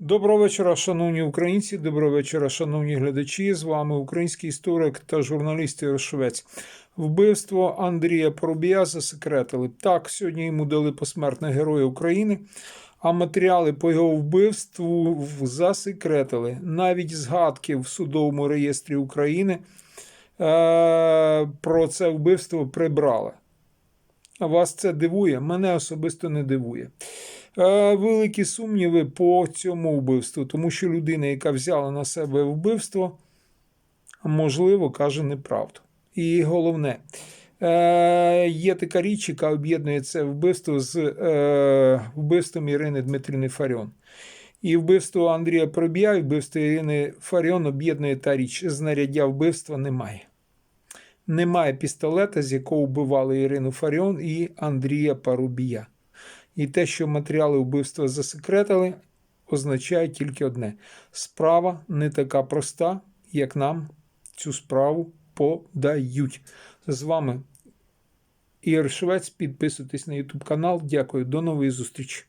Доброго вечора, шановні українці. Доброго вечора, шановні глядачі. З вами український історик та журналіст Швець. Вбивство Андрія Поробія засекретили. Так, сьогодні йому дали посмертне Героя України, а матеріали по його вбивству засекретили. Навіть згадки в судовому реєстрі України е- про це вбивство прибрали. Вас це дивує? Мене особисто не дивує. Е, Великі сумніви по цьому вбивству, тому що людина, яка взяла на себе вбивство, можливо, каже неправду. І головне, е, є така річ, яка об'єднує це вбивство з е, вбивством Ірини Дмитрівни Фаріон. І вбивство Андрія Пробія, і вбивство Ірини Фаріон об'єднує та річ. Знаряддя вбивства немає. Немає пістолета, з якого вбивали Ірину Фаріон і Андрія Парубія. І те, що матеріали вбивства засекретили, означає тільки одне: справа не така проста, як нам цю справу подають. З вами Ігор Швець. Підписуйтесь на YouTube канал. Дякую, до нової зустрічі.